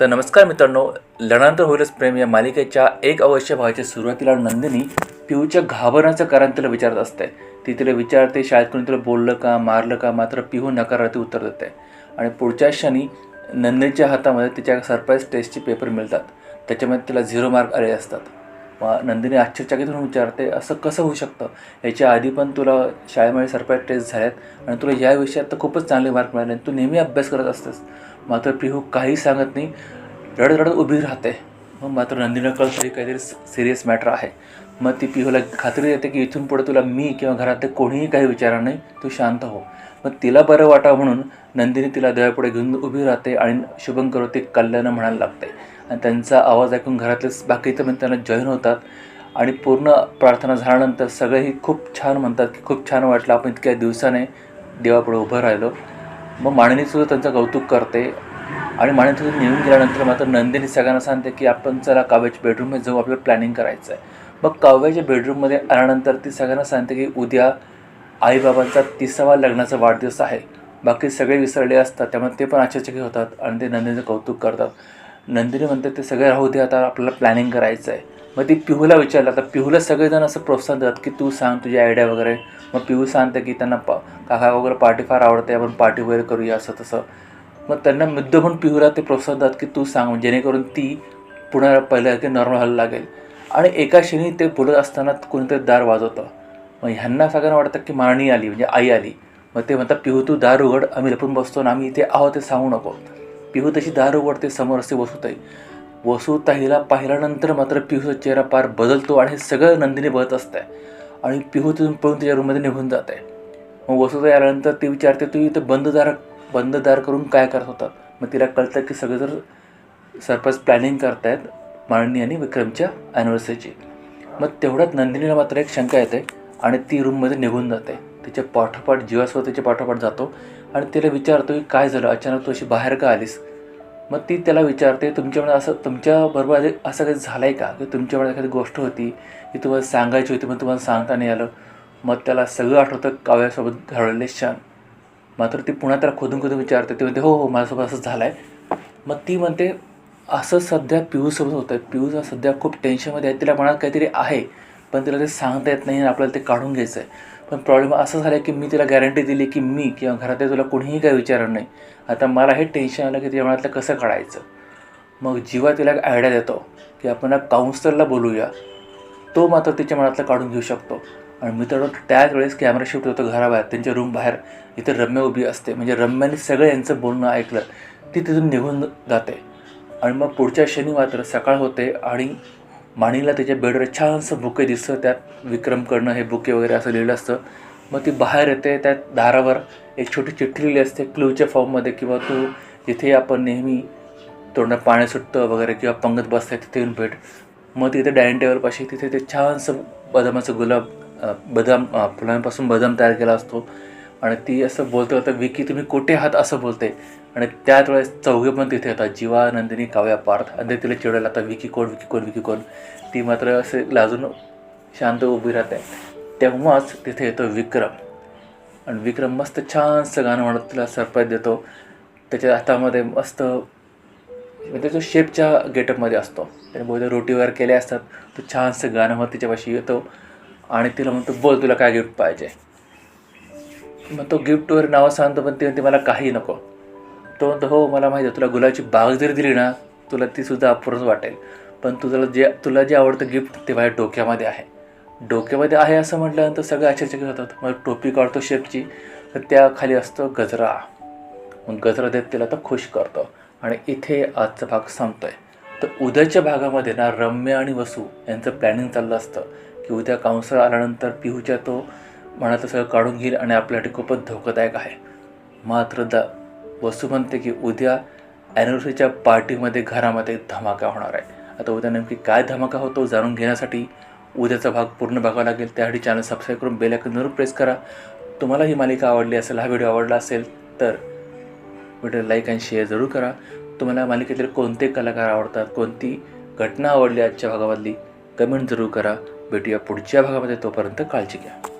तर नमस्कार मित्रांनो लढानंतर होईलच प्रेम या मालिकेच्या एक अवश्य भावाच्या सुरुवातीला नंदिनी पिहूच्या घाबरण्याचं कारण तिला विचारत असते. ती तिला विचारते शाळेत कोणी तिला बोललं का मारलं का मात्र पिहू नकारार्थी उत्तर देते. आणि पुढच्या क्षणी नंदिनीच्या हातामध्ये तिच्या सरप्राईज टेस्टचे पेपर मिळतात. त्याच्यामध्ये तिला झिरो मार्क आले असतात. मग नंदिनी आश्चर्यचकित होऊन विचारते असं कसं होऊ शकतं? याच्या आधी पण तुला शाळेमध्ये सरप्राईज टेस्ट झाल्यात आणि तुला या विषयात तर खूपच चांगले मार्क मिळाले तू नेहमी अभ्यास करत असतेस. मात्र पिहू काही सांगत नाही रडत रडत उभी राहते. मग मात्र नंदिनीला कळत तरी काहीतरी सिरियस मॅटर आहे. मग ती पिहूला खात्री देते की इथून पुढे तुला मी किंवा घरातले कोणीही काही विचारणार नाही. तू शांत हो. मग तिला बरं वाटावं म्हणून नंदिनी तिला देवापुढे घेऊन उभी राहते आणि शुभम करोती कल्याण म्हणायला लागते. आणि त्यांचा आवाज ऐकून घरातले बाकी पण त्यांना जॉईन होतात. आणि पूर्ण प्रार्थना झाल्यानंतर सगळेही खूप छान म्हणतात की खूप छान वाटलं. आपण इतक्या दिवसाने देवापुढे उभं राहिलो. मग माणिनीसुद्धा त्यांचं कौतुक करते. आणि माणिनी निघून गेल्यानंतर मात्र नंदिनी सगळ्यांना सांगते की आपण चला काव्याच्या बेडरूममध्ये जाऊ आपलं प्लॅनिंग करायचं आहे मग काव्याच्या बेडरूममध्ये आल्यानंतर ती सगळ्यांना सांगते की उद्या आईबाबांचा तिसावा लग्नाचा वाढदिवस आहे. बाकी सगळे विसरले असतात त्यामुळे ते पण आश्चर्यचकित होतात आणि ते नंदिनीचं कौतुक करतात. नंदिनी म्हणतात ते सगळे राहू दे आता आपल्याला प्लॅनिंग करायचं आहे मग ती पिहूला विचारलं आता पिहूला सगळेजण असं प्रोत्साहन देतात की तू सांग तुझी आयडिया वगैरे. मग पिहू सांगते की त्यांना पा काका वगैरे पार्टी फार आवडते आपण पार्टी वगैरे करूया असं तसं. मग त्यांना मुद्दा पण पिहूला ते प्रोत्साहन देतात की तू सांग जेणेकरून ती पुन्हा पहिल्या की नॉर्मल व्हायला लागेल. आणि एका क्षणी ते बोलत असताना कोणीतरी दार वाजवतं. मग ह्यांना सगळ्यांना वाटतं की मारणी आली म्हणजे आई आली. मग ते म्हणतात पिहू तू दार उघड आम्ही लपून बसतो आणि आम्ही इथे आहोत ते सांगू नको. पिहू तशी दार उघडते समोर असते वसुताई. वसुताईला पाहिल्यानंतर मात्र पिहूचा चेहरा पार बदलतो आणि हे सगळं नंदिनी बघत असते आणि पिहू तिथून पळून तिच्या रूममध्ये निघून जात आहे मग वसुताई आल्यानंतर ती विचारते तू इथं बंद दार बंद दार करून काय करत होता? मग तिला कळतं की सगळे जर सरप्राईज प्लॅनिंग करतायत माळणी आणि विक्रमच्या ॲनिव्हर्सरीची मग तेवढ्यात नंदिनीला मात्र एक शंका येते आणि ती रूममध्ये निघून जाते. त्याच्या पाठोपाठ जीवास्व त्याच्या पाठोपाठ जातो आणि तिला विचारतो की काय झालं? अचानक तू अशी बाहेर का आलीस? मग ती त्याला विचारते तुमच्यामध्ये असं तुमच्याबरोबर असं काही झालं आहे का? की तुमच्यामध्ये एखादी गोष्ट होती की तुम्हाला सांगायची होती मग तुम्हाला सांगता नाही आलं? मग त्याला सगळं आठवतं काव्यासोबत घडलेले क्षण. मात्र ती पुन्हा त्याला खोदून खोदून विचारते. ती म्हणते हो हो माझ्यासोबत असं झालं आहे मग ती म्हणते असं सध्या पिऊसोबत होतं आहे पिऊचा सध्या खूप टेन्शनमध्ये आहे. तिला मनात काहीतरी आहे पण तिला ते सांगता येत नाही आणि आपल्याला ते काढून घ्यायचं आहे पण प्रॉब्लेम असं झालं आहे की मी तिला गॅरंटी दिली की मी किंवा घरातले तुला कोणीही काही विचारणार नाही. आता मला हे टेन्शन आलं की तिच्या मनातलं कसं काढायचं? मग जीवा तिला एक आयडिया देतो की आपण काउन्सलरला बोलूया तो मात्र तिच्या मनातलं काढून घेऊ शकतो. आणि मित्रांनो त्याच वेळेस कॅमेरा शिफ्ट होतो घराबाहेर त्यांच्या रूम बाहेर. इथे रम्या उभी असते. म्हणजे रम्याने सगळं यांचं बोलणं ऐकलं ती तिथून निघून जाते. आणि मग पुढच्या क्षणी मात्र सकाळ होते आणि माणिकला त्याच्या बेडवर छानसं बुके दिसतं त्यात विक्रम करणं हे बुके वगैरे असं लिहिलं असतं. मग ती बाहेर येते त्या दारावर एक छोटी चिठ्ठी लिहिली असते क्लूच्या फॉर्ममध्ये किंवा तू जिथे आपण नेहमी तोंडात पाणी सुटतं वगैरे किंवा पंगत बसतंय तिथे येऊन भेट. मग तिथे डायनिंग टेबलपाशी तिथे ते छानसं बदामाचं गुलाब बदाम फुलांपासून बदाम तयार केला असतो. आणि ती असं बोलते होतं विकी तुम्ही कुठे आहात? असं बोलते. आणि त्याच वेळेस चौघे पण तिथे येतात. जीवा नंदिनी काव्या पार्थ. आणि ते तिला चिडवायला आता विकी कोण? विकी कोण? विकी कोण? ती मात्र असे लाजून शांत उभी राहते. तेव्हाच तिथे येतो विक्रम. आणि विक्रम मस्त छानसं गाणं म्हणत तिला सरप्राईज देतो. त्याच्या हातामध्ये मस्त म्हणजे तो शेपच्या गेटअपमध्ये असतो. त्याने बहुतेक रोटी वगैरे केल्या असतात. तो छानसं गाणं म्हणत तिच्यापाशी येतो. आणि तिला म्हणतो बोल तुला काय गिफ्ट पाहिजे? मग तो गिफ्टवर नावं सांगतो पण ते म्हणते मला काही नको. तो म्हणतो हो मला माहिती आहे तुला गुलाबची बाग जरी दिली ना तुला ती सुद्धा अपूर्णच वाटेल. पण तुझं जे तुला जे आवडतं गिफ्ट ते माझ्या डोक्यामध्ये आहे. डोक्यामध्ये आहे असं म्हटल्यानंतर सगळं आश्चर्यचकित होतात. मग टोपी काढतो शेपची तर त्या खाली असतो गजरा. मग गजरा देत तिला तर खुश करतो. आणि इथे आजचा भाग संपतोय. तर उद्याच्या भागामध्ये ना रम्य आणि वसू यांचं प्लॅनिंग चाललं असतं. की उद्या काउन्सलर आल्यानंतर पिहूच्या तो मनातलं सगळं काढून घेईल आणि आपल्यासाठी खूपच धोकादायक आहे. मात्र द वस्तू म्हणते की उद्या ॲनिव्हर्सरीच्या पार्टीमध्ये घरामध्ये धमाका होणार आहे. आता उद्या नेमकी काय धमाका होतो जाणून घेण्यासाठी उद्याचा भाग पूर्ण बघावा लागेल. त्यासाठी चॅनल सबस्क्राईब करून बेल आयकॉन जरूर प्रेस करा. तुम्हाला ही मालिका आवडली असेल हा व्हिडिओ आवडला असेल तर व्हिडिओ लाईक आणि शेअर जरूर करा. तुम्हाला मालिकेतले कोणते कलाकार आवडतात कोणती घटना आवडली आजच्या भागामधली कमेंट जरूर करा. भेटूया पुढच्या भागामध्ये तोपर्यंत काळजी घ्या.